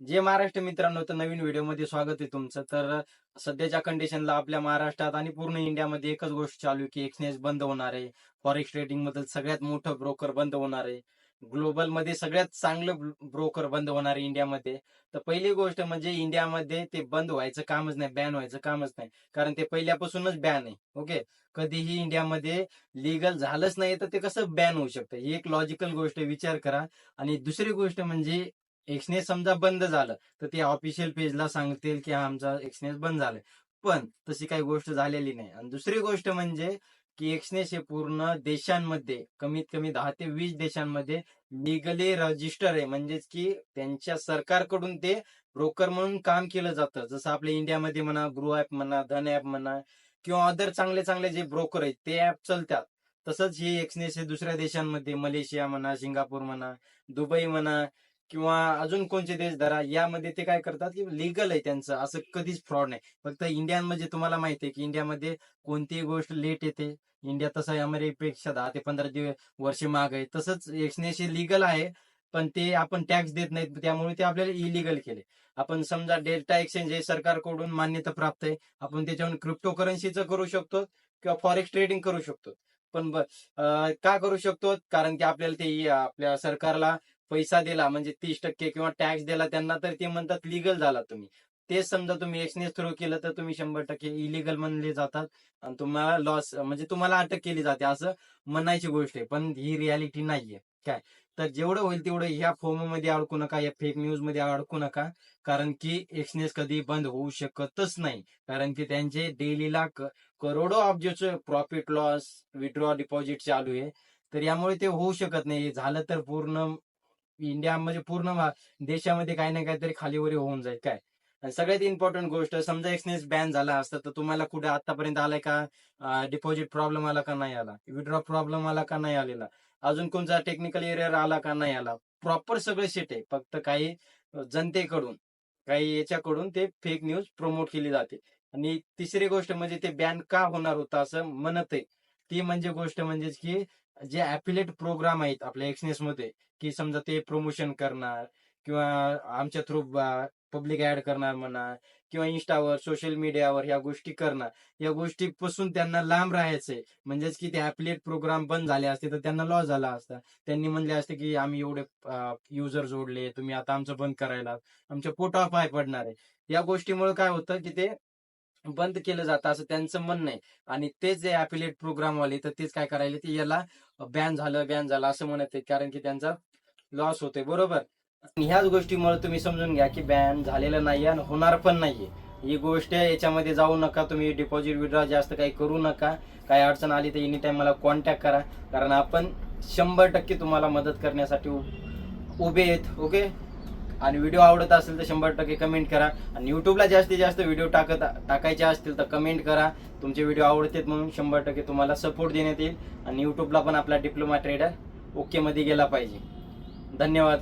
जे महाराष्ट्र मित्रांनो तर नवीन व्हिडिओमध्ये स्वागत आहे तुमचं. तर सध्याच्या कंडिशनला आपल्या महाराष्ट्रात आणि पूर्ण इंडियामध्ये एकच गोष्ट चालू आहे की एक्सचेंज बंद होणार आहे. फॉरेक्स ट्रेडिंग मधील सगळ्यात मोठं ब्रोकर बंद होणार आहे. ग्लोबलमध्ये सगळ्यात चांगलं ब्रोकर बंद होणार आहे इंडियामध्ये. तर पहिली गोष्ट म्हणजे इंडियामध्ये ते बंद व्हायचं कामच नाही बॅन व्हायचं कामच नाही. कारण ते पहिल्यापासूनच बॅन आहे. ओके कधीही इंडियामध्ये लिगल झालंच नाही तर ते कसं बॅन होऊ शकतं? ही एक लॉजिकल गोष्ट विचार करा. आणि दुसरी गोष्ट म्हणजे एक्सनेस समजा बंद झालं तर ते ऑफिशियल पेजला सांगतील की हा आमचा एक्सनेस बंद झालाय. पण तशी काही गोष्ट झालेली नाही. आणि दुसरी गोष्ट म्हणजे की एक्सनेस हे पूर्ण देशांमध्ये कमीत कमी दहा ते वीस देशांमध्ये लिगली रजिस्टर आहे. म्हणजेच की त्यांच्या सरकारकडून ते ब्रोकर म्हणून काम केलं जातं. जसं आपल्या इंडियामध्ये म्हणा ग्रो ऍप म्हणा धन ऍप म्हणा किंवा अदर चांगले चांगले जे ब्रोकर आहेत ते ऍप चालतात. तसंच हे एक्सनेस हे दुसऱ्या देशांमध्ये मलेशिया म्हणा सिंगापूर म्हणा दुबई म्हणा किंवा अजून कोणते देश धरा यामध्ये ते काय करतात की लिगल आहे त्यांचं असं कधीच फ्रॉड नाही. फक्त इंडियामध्ये तुम्हाला माहिती आहे की इंडियामध्ये कोणतीही गोष्ट लेट येते. इंडिया तसं आहे अमेरिकेपेक्षा दहा ते पंधरा दिवस वर्ष माग आहे. तसंच एक्सनेशी लिगल आहे पण ते आपण टॅक्स देत नाहीत. त्यामुळे ते आपल्याला इलिगल केले. आपण समजा डेल्टा एक्सचेंज हे सरकारकडून मान्यता प्राप्त आहे. आपण त्याच्यावर क्रिप्टो करन्सीचं करू शकतो किंवा फॉरेक्स ट्रेडिंग करू शकतो. पण का करू शकतो? कारण की आपल्याला ते आपल्या सरकारला पैसा दिला म्हणजे तीस टक्के किंवा टॅक्स दिला त्यांना तर ते म्हणतात लिगल झाला तुम्ही. तेच समजा तुम्ही एक्सनेस थ्रू केलं तर तुम्ही शंभर टक्के इलिगल म्हणले जातात. आणि तुम्हाला लॉस म्हणजे तुम्हाला अटक केली जाते. असं म्हणायची गोष्ट आहे. पण ही रियालिटी नाहीये. काय? तर जेवढं होईल तेवढं ह्या फॉर्ममध्ये अडकू नका या फेक न्यूजमध्ये अडकू नका. कारण की एक्सनेस कधी बंद होऊ शकतच नाही. कारण की त्यांचे डेलीला करोडो ऑब्जेक्टचे प्रॉफिट लॉस विड्रॉ डिपॉझिट चालू आहे. तर यामुळे ते होऊ शकत नाही. झालं तर पूर्ण इंडिया म्हणजे पूर्ण देशामध्ये काही ना काहीतरी खालीवरी होऊन जाईल. काय? सगळ्यात इम्पॉर्टंट गोष्ट समजा एक्सनेस बॅन झाला असता तर तुम्हाला कुठे आतापर्यंत आलाय का? डिपॉझिट प्रॉब्लेम आला का नाही आला? विड्रॉ प्रॉब्लेम आला का नाही आलेला? अजून कोणता टेक्निकल एरियर आला का नाही आला? प्रॉपर सगळं सेट आहे. फक्त काही जनतेकडून काही याच्याकडून ते फेक न्यूज प्रमोट केली जाते. आणि तिसरी गोष्ट म्हणजे ते बॅन का होणार होतं असं म्हणत आहे. ती म्हणजे गोष्ट म्हणजे की जे ऍफिलेट प्रोग्राम आहेत आपल्या एक्सनेस मध्ये की समजा ते प्रमोशन करणार किंवा आमच्या थ्रू पब्लिक ऍड करणार म्हणा किंवा इन्स्टावर सोशल मीडियावर या गोष्टी करणार या गोष्टीपासून त्यांना लांब राहायचंय. म्हणजेच की ते ऍपलेट प्रोग्राम बंद झाले असते तर त्यांना लॉस झाला असता. त्यांनी म्हणले असते की आम्ही एवढे युजर जोडले तुम्ही आता आमचं बंद करायला आमच्या ऑफ पाय पडणार आहे. या गोष्टीमुळे काय होतं की ते बंद केलं जातं असं त्यांचं म्हणणं आहे. आणि तेच जे अपिलेट प्रोग्राम वाले तर तेच काय करायला ते याला बॅन झालं बॅन झालं असं म्हणत आहे कारण की त्यांचा लॉस होतोय. बरोबर? आणि ह्याच गोष्टीमुळे तुम्ही समजून घ्या की बॅन झालेलं नाही आणि होणार पण नाहीये. ही गोष्ट याच्यामध्ये जाऊ नका तुम्ही डिपॉझिट विड्रॉ जास्त काही करू नका. काही अडचण आली तर एनी टाइम मला कॉन्टॅक्ट करा. कारण आपण शंभर टक्के तुम्हाला मदत करण्यासाठी उ- उभे आहेत. ओके आणि व्हिडिओ आवडत असेल तर शंभर टक्के कमेंट करा. आणि यूट्यूबला जास्तीत जास्त व्हिडिओ टाकत टाकायचे असतील तर कमेंट करा. तुमचे व्हिडिओ आवडतात म्हणून शंभर टक्के तुम्हाला सपोर्ट देण्यात येईल. आणि यूट्यूबला पण आपला डिप्लोमा ट्रेडर ओकेमध्ये गेला पाहिजे. धन्यवाद.